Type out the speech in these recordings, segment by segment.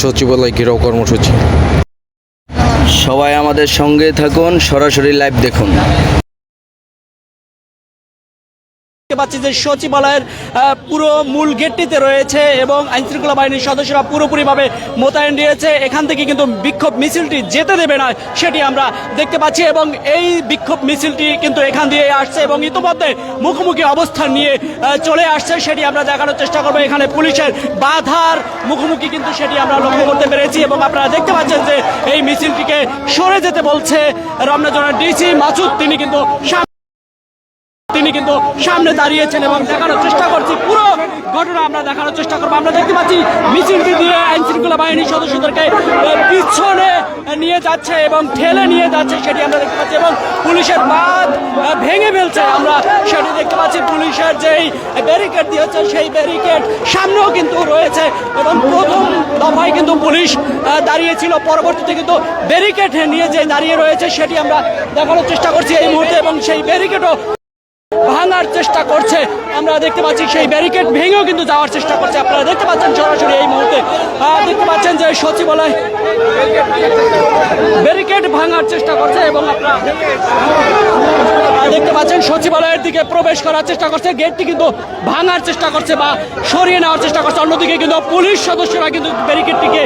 সচিবালয় ঘেরাও কর্মসূচি। সবাই আমাদের সঙ্গে থাকুন সরাসরি লাইভ দেখুন। দেখতে পাচ্ছি যে সচিবালয়ের পুরো মূল গেটটিতে রয়েছে এবং আইনশৃঙ্খলা বাহিনীর সদস্যরা পুরোপুরিভাবে মোতায়েন রয়েছে। এখান থেকে কিন্তু বিক্ষোভ মিছিলটি যেতে দেবে না, সেটি আমরা দেখতে পাচ্ছি এবং এই বিক্ষোভ মিছিলটি কিন্তু এখান দিয়ে আসছে এবং ইতিমধ্যে মুখোমুখি অবস্থান নিয়ে চলে আসছে, সেটি আমরা দেখানোর চেষ্টা করব। এখানে পুলিশের বাধার মুখোমুখি কিন্তু সেটি আমরা লক্ষ্য করতে পেরেছি এবং আপনারা দেখতে পাচ্ছেন যে এই মিছিলটিকে সরে যেতে বলছে। রমনাজনের ডিসি মাসুদ, তিনি কিন্তু কিন্তু সামনে দাঁড়িয়েছেন এবং দেখানোর চেষ্টা করছি। পুরো ঘটনা আমরা দেখানোর চেষ্টা করব। আমরা দেখতে পাচ্ছি মিছিলটি দিয়ে আইন শৃঙ্খলা বাহিনীর সদস্যদেরকে পিছনে নিয়ে যাচ্ছে এবং ঠেলে নিয়ে যাচ্ছে সেটি আমরা দেখতে পাচ্ছি এবং পুলিশের বাদ ভেঙে ফেলছে আমরা সেটি দেখতে পাচ্ছি। পুলিশের যেই ব্যারিকেড দিয়েছে সেই ব্যারিকেড সামনেও কিন্তু রয়েছে এবং প্রথম দফায় কিন্তু পুলিশ দাঁড়িয়েছিল। পরবর্তীতে কিন্তু ব্যারিকেড নিয়ে যে দাঁড়িয়ে রয়েছে সেটি আমরা দেখানোর চেষ্টা করছি এই মুহূর্তে এবং সেই ব্যারিকেডও ভাঙার চেষ্টা করছে। আমরা দেখতে পাচ্ছি সেই ব্যারিকেড ভেঙেও কিন্তু যাওয়ার চেষ্টা করছে। আপনারা দেখতে পাচ্ছেন সরাসরি এই মুহূর্তে। দেখতে পাচ্ছেন যে সচিবালয় ব্যারিকেড ভাঙার চেষ্টা করছে এবং আপনারা দেখতে পাচ্ছেন সচিবালয়ের দিকে প্রবেশ করার চেষ্টা করছে। গেটটি কিন্তু ভাঙার চেষ্টা করছে বা সরিয়ে নেওয়ার চেষ্টা করছে। অন্যদিকে কিন্তু পুলিশ সদস্যরা কিন্তু ব্যারিকেডটিকে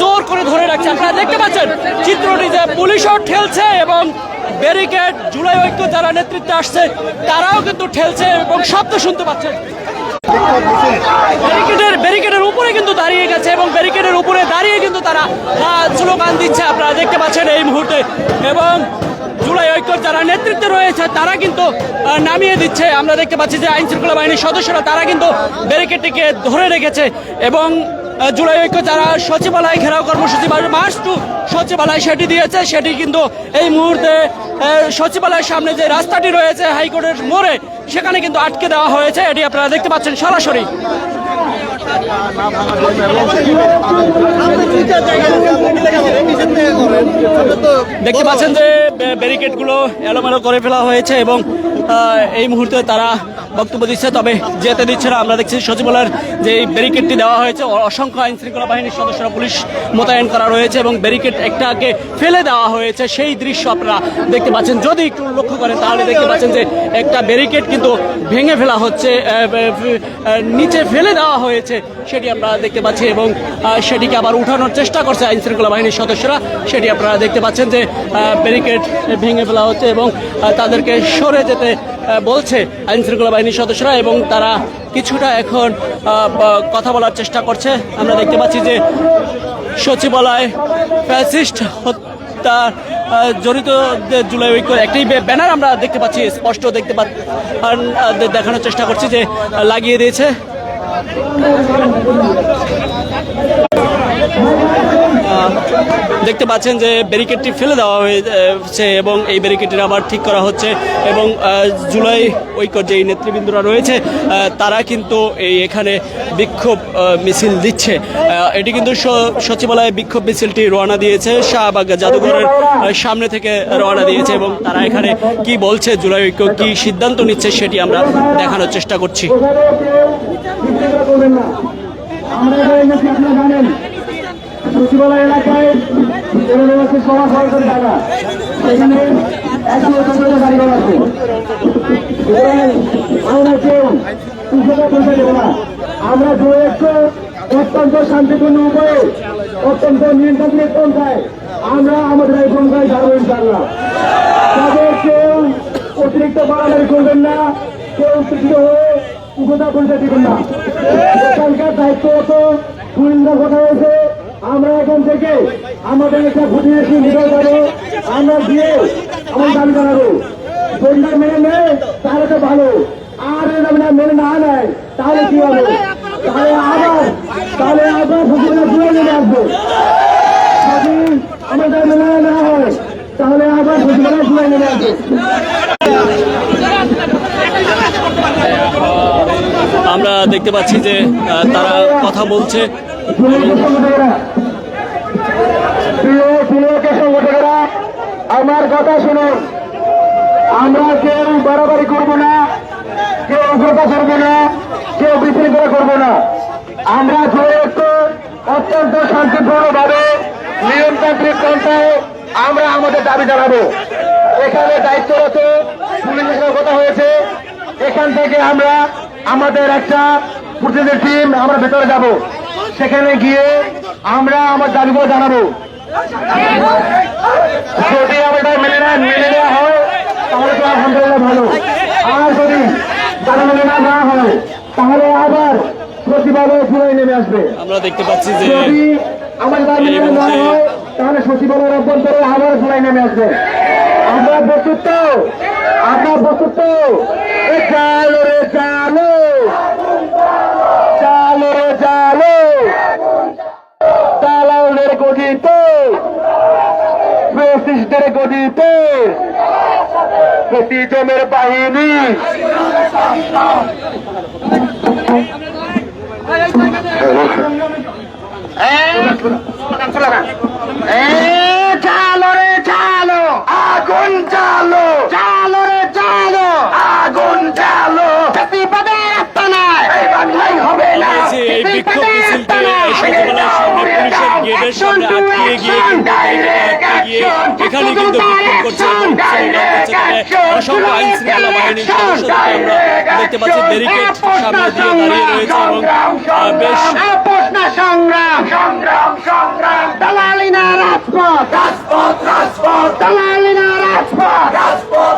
জোর করে ধরে রাখছে। আপনারা দেখতে পাচ্ছেন, চিত্রটি যে পুলিশও ঠেলছে এবং ব্যারিকেড, জুলাই ঐক্য যারা নেতৃত্বে আসছে, তারাও কিন্তু ঠেলছে এবং শব্দ শুনতে পাচ্ছেন ব্যারিকেডের ব্যারিকেডের উপরে কিন্তু দাঁড়িয়ে গেছে এবং ব্যারিকেডের উপরে দাঁড়িয়ে কিন্তু তারা স্লোগান দিচ্ছে আপনারা দেখতে পাচ্ছেন এই মুহূর্তে। এবং জুলাই ঐক্যর যারা নেতৃত্বে রয়েছে, তারা কিন্তু নামিয়ে দিচ্ছে। আমরা দেখতে পাচ্ছি যে আইন শৃঙ্খলা বাহিনীর সদস্যরা, তারা কিন্তু ব্যারিকেডটিকে ধরে রেখেছে এবং জুলাই ঐক্য যারা সচিবালয় ঘেরাও কর্মসূচি মার্চ টু সচিবালয় সেটি দিয়েছে, সেটি কিন্তু এই মুহূর্তে সচিবালয়ের সামনে যে রাস্তাটি রয়েছে, হাইকোর্টের মোড়ে, সেখানে কিন্তু আটকে দেওয়া হয়েছে। এটি আপনারা দেখতে পাচ্ছেন সরাসরি। দেখতে পাচ্ছেন যে ব্যারিকেডগুলো এলোমেলো করে ফেলা হয়েছে এবং এই মুহূর্তে তারা বক্তব্য দিচ্ছে। তবে যেতে দিচ্ছে না। আমরা দেখছি সচিবালয়ের যে এই ব্যারিকেডটি দেওয়া হয়েছে অসংখ্য আইন শৃঙ্খলা বাহিনীর সদস্যরা পুলিশ মোতায়েন করা রয়েছে এবং ব্যারিকেড একটাকে ফেলে দেওয়া হয়েছে। সেই দৃশ্য আপনারা দেখতে পাচ্ছেন। যদি একটু লক্ষ্য করেন, তাহলে দেখতে পাচ্ছেন যে একটা ব্যারিকেড কিন্তু ভেঙে ফেলা হচ্ছে নিচে ফেলে দেওয়া হয়েছে, সেটি আমরা দেখতে পাচ্ছি এবং সেটিকে আবার উঠানোর চেষ্টা করছে আইন শৃঙ্খলা বাহিনীর সদস্যরা। সেটি আপনারা দেখতে পাচ্ছেন যে ব্যারিকেড ভেঙে ফেলা হচ্ছে এবং তাদেরকে সরে যেতে বলছে আইন শৃঙ্খলা বাহিনীর সদস্যরা এবং তারা কিছুটা এখন কথা বলার চেষ্টা করছে। আমরা দেখতে পাচ্ছি যে সচিবালয় ফ্যাসিস্ট হত্যা জড়িত জুলাই ঐক্য, একটি ব্যানার আমরা দেখতে পাচ্ছি, স্পষ্ট দেখতে পা দেখানোর চেষ্টা করছি যে লাগিয়ে দিয়েছে। দেখতে পাচ্ছেন যে ব্যারিকেডটি ফেলে দেওয়া হয়েছে এবং এই ব্যারিকেডটি আবার ঠিক করা হচ্ছে এবং জুলাই ঐক্য যেই নেতৃবৃন্দরা রয়েছে তারা কিন্তু এই এখানে বিক্ষোভ মিছিল দিচ্ছে। এটি কিন্তু সচিবালয়ে বিক্ষোভ মিছিলটি রওনা দিয়েছে, শাহবাগ জাদুঘরের সামনে থেকে রওনা দিয়েছে এবং তারা এখানে কি বলছে, জুলাই ঐক্য কি সিদ্ধান্ত নিচ্ছে সেটি আমরা দেখানোর চেষ্টা করছি। আমরা এখানে এনেছি আপনারা জানেন সচিবালয় এলাকায় বেরোনো আছে সভা সরকারি জায়গা সেখানে একশো আছে। আমরা কেউ কৃষকের পয়সা না। আমরা একশো অত্যন্ত শান্তিপূর্ণ উপায়ে অত্যন্ত নিয়ন্ত্রণের পন্থায় আমরা আমাদের এই পন্থায় যাব ইনশাল্লাহ তাদের কেউ অতিরিক্ত বাড়াবাড়ি করবেন না, কেউ উত্তেজিত হয়ে উগ্রতা পরিচয় দিবেন না। এখানকার দায়িত্ব হতো সুন্দর কথা হয়েছে আমরা এখান থেকে আমাদের একটা ভোটিয়েছি নির্ভর যাব আমরা গিয়ে আমার দাবি জানাব। যদি মেনে নেয় তাহলে তো ভালো। আর না মেনে না নেয় তাহলে কি হবে? তাহলে আবার তাহলে আবার ভোটিয়ে ঘুরে নেমে আসব। যদি আমাদের মেনে না হয় তাহলে আবার ভোটিয়ে ঘুরে নেমে আসব। আমরা দেখতে পাচ্ছি যে তারা কথা বলছে। প্রিয়কে সংগঠকেরা, আমার কথা শুনুন। আমরা কেউ বাড়াবাড়ি করব না, কেউ উগ্রতা করব না, কেউ বিশৃঙ্খলা করব না। আমরা জয় অত্যন্ত শান্তিপূর্ণভাবে নিয়মতান্ত্রিক পন্থায় আমরা আমাদের দাবি জানাব। এখানে দায়িত্বরত পুলিশের সঙ্গে কথা হয়েছে। এখান থেকে আমরা আমাদের একটা প্রতিনিধি টিম আমরা ভেতরে যাব। সেখানে গিয়ে আমরা আমার দাবিগুলো জানাব। যদি আমরা মেনে নেন মেনে নেওয়া হয় তাহলে তো আলহামদুলিল্লাহ ভালো। আর যদি মেনে না নেওয়া হয় তাহলে আবার প্রতিবাদে ফিরে নেমে আসবে। আমরা দেখতে পাচ্ছি যে যদি আমাদের দাবি মেনে নেওয়া হয় তাহলে সচিবালয়ের অভ্যন্তরে আবার ফিরে নেমে আসবে। আমরা বস্তুত্ব আমরা বস্তুত্ব এ চালো রে চালো দালালের গঠিত ফেসিস্টের গঠিত প্রতিজমের বাহিনী চালো রে চালো আগুন চালো প্রতিপদে রাস্তা নাই এই বাংলায় হবে না যে এই বিক্ষোভ মিছিলটি সচিবালয়ের সামনে পুলিশের গেটের সামনে গিয়ে কিন্তু এখানে কিন্তু বিক্ষোভ করছে অসংখ্য আইন শৃঙ্খলা বাহিনীর সদস্যদেরকে আমরা দেখতে পাচ্ছি ব্যারিকেড সামনে দিয়ে দাঁড়িয়ে রয়েছে এবং বেশ সংগ্রাম সংগ্রাম সংগ্রাম দালালি না রাজপথ রাজপথ রাজপথ দালালি না রাজপথ রাজপথ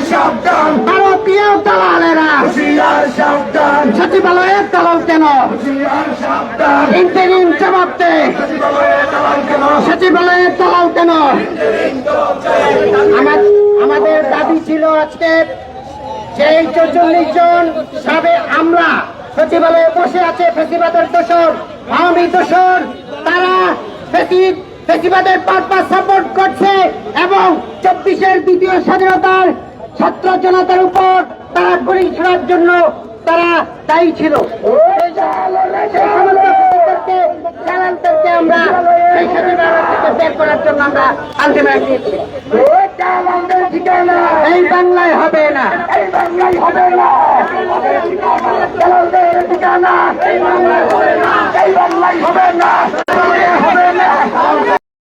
সাবধান। ভারতীয় দালালেরা। হুশিয়ার সাবধান। সচিবালয়ের দালাল কেন? হুশিয়ার সাবধান। ইন্টারিম জবাব দে। সচিবালয়ের দালাল কেন? আমাদের দাবি ছিল আজকে সেই চৌচল্লিশ জন সাবে আমরা সচিবালয়ে বসে আছে ফেসিবাদের দোষর আওয়ামী দোষর। তারা ফেসি- ফেসিবাদের পারপাস সাপোর্ট করছে এবং চব্বিশের দ্বিতীয় স্বাধীনতার ছাত্র জনতার উপর তারা গুলি ছোড়ার জন্য তারা দায়ী ছিল। এই বাংলায় হবে না।